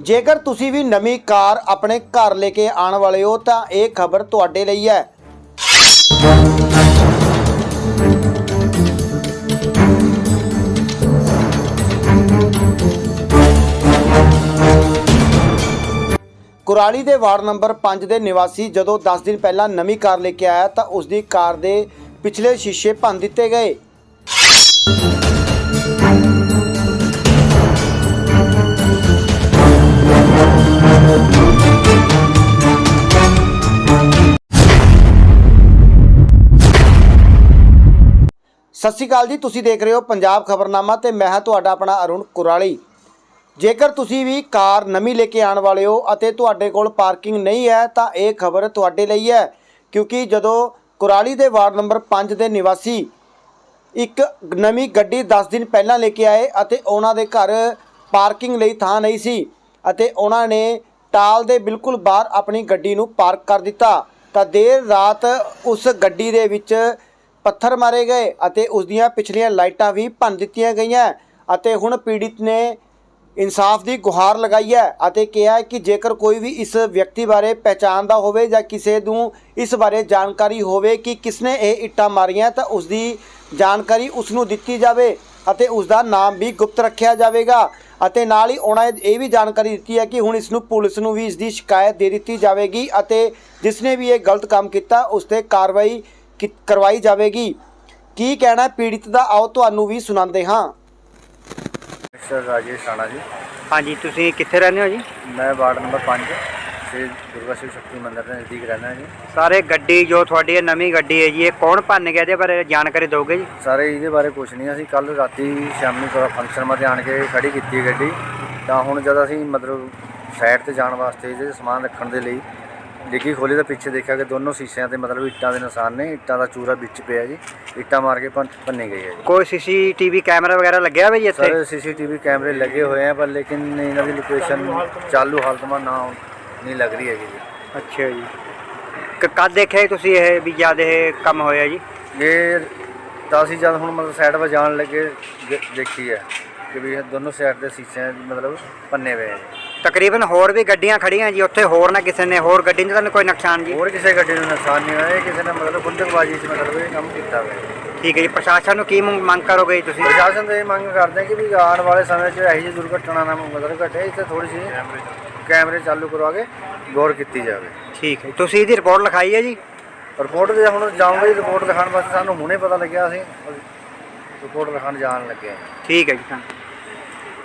ਜੇਕਰ ਤੁਸੀਂ ਵੀ ਨਵੀਂ ਕਾਰ ਆਪਣੇ ਘਰ ਲੈ ਕੇ ਆਉਣ ਵਾਲੇ ਹੋ, ਤਾਂ ਇਹ ਖਬਰ ਤੁਹਾਡੇ ਲਈ ਹੈ। ਕੁਰਾਲੀ ਦੇ ਵਾਰਡ ਨੰਬਰ 5 ਦੇ ਨਿਵਾਸੀ ਜਦੋਂ 10 ਦਿਨ ਪਹਿਲਾਂ ਨਵੀਂ ਕਾਰ ਲੈ ਕੇ ਆਇਆ, ਤਾਂ ਉਸ ਦੀ ਕਾਰ ਦੇ ਪਿਛਲੇ ਸ਼ੀਸ਼ੇ ਭੰਨ ਦਿੱਤੇ ਗਏ। ਸਤਿ ਸ਼੍ਰੀ ਅਕਾਲ ਜੀ, ਤੁਸੀਂ ਦੇਖ ਰਹੇ ਹੋ ਪੰਜਾਬ ਖਬਰਨਾਮਾ ਤੇ ਮੈਂ ਹਾਂ ਤੁਹਾਡਾ ਆਪਣਾ ਅਰੁਣ ਕੁਰਾਲੀ। ਜੇਕਰ ਤੁਸੀਂ ਵੀ ਕਾਰ ਨਵੀਂ ਲੈ ਕੇ ਆਉਣ ਵਾਲੇ ਹੋ ਅਤੇ ਤੁਹਾਡੇ ਕੋਲ ਪਾਰਕਿੰਗ ਨਹੀਂ ਹੈ, ਤਾਂ ਇਹ ਖਬਰ ਤੁਹਾਡੇ ਲਈ ਹੈ, ਕਿਉਂਕਿ ਜਦੋਂ ਕੁਰਾਲੀ ਦੇ ਵਾਰਡ ਨੰਬਰ 5 ਦੇ ਨਿਵਾਸੀ ਇੱਕ ਨਵੀਂ ਗੱਡੀ 10 ਦਿਨ ਪਹਿਲਾਂ ਲੈ ਕੇ ਆਏ ਅਤੇ ਉਹਨਾਂ ਦੇ ਘਰ ਪਾਰਕਿੰਗ ਲਈ ਥਾਂ ਨਹੀਂ ਸੀ ਅਤੇ ਉਹਨਾਂ ਨੇ ਟਾਲ ਦੇ ਬਿਲਕੁਲ ਬਾਹਰ ਆਪਣੀ ਗੱਡੀ ਨੂੰ ਪਾਰਕ ਕਰ ਦਿੱਤਾ, ਤਾਂ ਦੇਰ ਰਾਤ ਉਸ ਗੱਡੀ ਦੇ ਵਿੱਚ ਪੱਥਰ ਮਾਰੇ ਗਏ ਅਤੇ ਉਸ ਦੀਆਂ ਪਿਛਲੀਆਂ ਲਾਈਟਾਂ ਵੀ ਭੰਨ ਦਿੱਤੀਆਂ ਗਈਆਂ ਅਤੇ ਹੁਣ ਪੀੜਿਤ ਨੇ ਇਨਸਾਫ ਦੀ ਗੁਹਾਰ ਲਗਾਈ ਹੈ ਅਤੇ ਕਿਹਾ ਕਿ ਜੇਕਰ ਕੋਈ ਵੀ ਇਸ ਵਿਅਕਤੀ ਬਾਰੇ ਪਹਿਚਾਣਦਾ ਹੋਵੇ ਜਾਂ ਕਿਸੇ ਨੂੰ ਇਸ ਬਾਰੇ ਜਾਣਕਾਰੀ ਹੋਵੇ ਕਿ ਕਿਸਨੇ ਇਹ ਇੱਟਾਂ ਮਾਰੀਆਂ ਤਾਂ ਉਸ ਦੀ ਜਾਣਕਾਰੀ ਉਸ ਨੂੰ ਦਿੱਤੀ ਜਾਵੇ ਅਤੇ ਉਸ ਦਾ ਨਾਮ ਵੀ ਗੁਪਤ ਰੱਖਿਆ ਜਾਵੇਗਾ ਅਤੇ ਨਾਲ ਹੀ ਉਹਨਾਂ ਇਹ ਵੀ ਜਾਣਕਾਰੀ ਦਿੱਤੀ ਹੈ ਕਿ ਹੁਣ ਇਸ ਨੂੰ ਪੁਲਿਸ ਨੂੰ ਵੀ ਇਸ ਦੀ ਸ਼ਿਕਾਇਤ ਦੇ ਦਿੱਤੀ ਜਾਵੇਗੀ ਅਤੇ ਜਿਸਨੇ ਵੀ ਇਹ ਗਲਤ ਕੰਮ ਕੀਤਾ ਉਸ ਤੇ ਕਾਰਵਾਈ ਕਰਵਾਈ ਜਾਵੇਗੀ। ਕੀ ਕਹਿਣਾ ਹੈ? ਪੀੜਿਤ ਦਾ ਆਓ ਤੁਹਾਨੂੰ ਵੀ ਸੁਣਾਉਂਦੇ ਹਾਂ। ਮਿਸਟਰ ਰਾਜੇਸ਼ ਰਾਣਾ ਜੀ। ਹਾਂਜੀ ਤੁਸੀਂ ਕਿੱਥੇ ਰਹਿੰਦੇ ਹੋ ਜੀ? ਮੈਂ ਵਾਰਡ ਨੰਬਰ 5 ਸ਼੍ਰੀ ਦੁਰਗਾ ਸ਼ਿਵ ਸ਼ਕਤੀ ਮੰਦਿਰ ਦੇ ਨਜ਼ਦੀਕ ਰਹਿੰਦਾ ਜੀ। ਸਾਰੇ ਗੱਡੀ ਜੋ ਤੁਹਾਡੀ ਇਹ ਨਵੀਂ ਗੱਡੀ ਹੈ ਜੀ ਇਹ ਕੌਣ ਭੰਨ ਗਿਆ ਇਹਦੇ ਬਾਰੇ ਜਾਣਕਾਰੀ ਦਿਓਗੇ ਜੀ? ਸਾਰੇ ਇਹਦੇ ਬਾਰੇ ਕੁਝ ਨਹੀਂ ਅਸੀਂ ਕੱਲ ਰਾਤੀ ਸ਼ਾਮੀ ਥੋੜਾ ਫੰਕਸ਼ਨ ਮਤੇ ਆਣ ਕੇ ਖੜੀ ਕੀਤੀ ਗੱਡੀ। ਤਾਂ ਹੁਣ ਜਦ ਅਸੀਂ ਮਤਲਬ ਸਾਈਡ ਤੇ ਜਾਣ ਵਾਸਤੇ ਇਹਦੇ ਸਮਾਨ ਰੱਖਣ ਦੇ ਲਈ ਡਿੱਗੀ ਖੋਲੀ ਤਾਂ ਪਿੱਛੇ ਦੇਖਿਆ ਕਿ ਦੋਨੋਂ ਸ਼ੀਸ਼ਿਆਂ ਤੇ ਮਤਲਬ ਇੱਟਾਂ ਦੇ ਨਿਸ਼ਾਨ ਨੇ ਇੱਟਾਂ ਦਾ ਚੂਰਾ ਵਿੱਚ ਪਿਆ ਜੀ ਇੱਟਾਂ ਮਾਰ ਕੇ ਭੰਨ- ਭੰਨੀ ਗਈ ਹੈ ਜੀ। ਕੋਈ ਸੀਸੀਟੀਵੀ ਕੈਮਰਾ ਵਗੈਰਾ ਲੱਗਿਆ ਹੋਇਆ ਜੀ ਇੱਥੇ? ਸਰ ਸੀਸੀਟੀਵੀ ਕੈਮਰੇ ਲੱਗੇ ਹੋਏ ਆ ਪਰ ਲੇਕਿਨ ਇਹਨਾਂ ਦੀ ਲੋਕੇਸ਼ਨ ਚਾਲੂ ਹਾਲਤ ਮਾ ਨਾ ਨਹੀਂ ਲੱਗ ਰਹੀ ਹੈਗੀ ਜੀ। ਅੱਛਾ ਜੀ। ਕ- ਕਦ ਦੇਖਿਆ ਜੀ ਤੁਸੀਂ ਇਹ ਵੀ ਜਦ ਇਹ ਕੰਮ ਹੋਇਆ ਜੀ? ਇਹ ਤਾਂ ਅਸੀਂ ਜਦ ਹੁਣ ਮਤਲਬ ਸਾਈਡ 'ਤੇ ਜਾਣ ਲੱਗੇ ਦੇ- ਦੇਖੀ ਹੈ ਕਿ ਵੀ ਇਹ ਦੋਨੋਂ ਸਾਈਡ ਦੇ ਸ਼ੀਸ਼ੇ ਮਤਲਬ ਪੰਨੇ ਹੋਏ ਆ ਜੀ। ਤਕਰੀਬਨ ਹੋਰ ਵੀ ਗੱਡੀਆਂ ਖੜੀਆਂ ਜੀ ਉੱਥੇ ਹੋਰ ਨਾ ਕਿਸੇ ਨੇ ਹੋਰ ਗੱਡੀ ਨੇ ਤੁਹਾਨੂੰ ਕੋਈ ਨੁਕਸਾਨ ਜੀ। ਹੋਰ ਕਿਸੇ ਗੱਡੀ ਨੂੰ ਨੁਕਸਾਨ ਨਹੀਂ ਹੋਇਆ ਇਹ ਕਿਸੇ ਨੇ ਮਤਲਬ ਗੁੰਡਕਬਾਜ਼ੀ 'ਚ ਮਤਲਬ ਇਹ ਕੰਮ ਕੀਤਾ ਹੋਇਆ। ਠੀਕ ਹੈ ਜੀ ਪ੍ਰਸ਼ਾਸਨ ਨੂੰ ਕੀ ਮੰਗ ਮੰਗ ਕਰੋਗੇ ਜੀ ਤੁਸੀਂ? ਪ੍ਰਸ਼ਾਸਨ ਤੋਂ ਇਹ ਮੰਗ ਕਰਦੇ ਹਾਂ ਕਿ ਵੀ ਆਉਣ ਵਾਲੇ ਸਮੇਂ 'ਚ ਇਹੋ ਜਿਹੀ ਦੁਰਘਟਨਾ ਨਾ ਮਤਲਬ ਘਟੇ ਇੱਥੇ ਥੋੜੀ ਜਿਹੀ ਕੈਮਰੇ ਚਾਲੂ ਕਰਵਾ ਕੇ ਗੌਰ ਕੀਤੀ ਜਾਵੇ। ਠੀਕ ਹੈ ਤੁਸੀਂ ਇਹਦੀ ਰਿਪੋਰਟ ਲਿਖਾਈ ਹੈ ਜੀ? ਰਿਪੋਰਟ ਦੇ ਹੁਣ ਜਾਊਂਗੇ ਰਿਪੋਰਟ ਦਿਖਾਉਣ ਵਾਸਤੇ ਸਾਨੂੰ ਹੁਣੇ ਪਤਾ ਲੱਗਿਆ ਅਸੀਂ। ਰਿਪੋਰਟ ਦਿਖਾਉਣ ਜਾਣ ਲੱਗੇ ਠੀਕ ਹੈ ਜੀ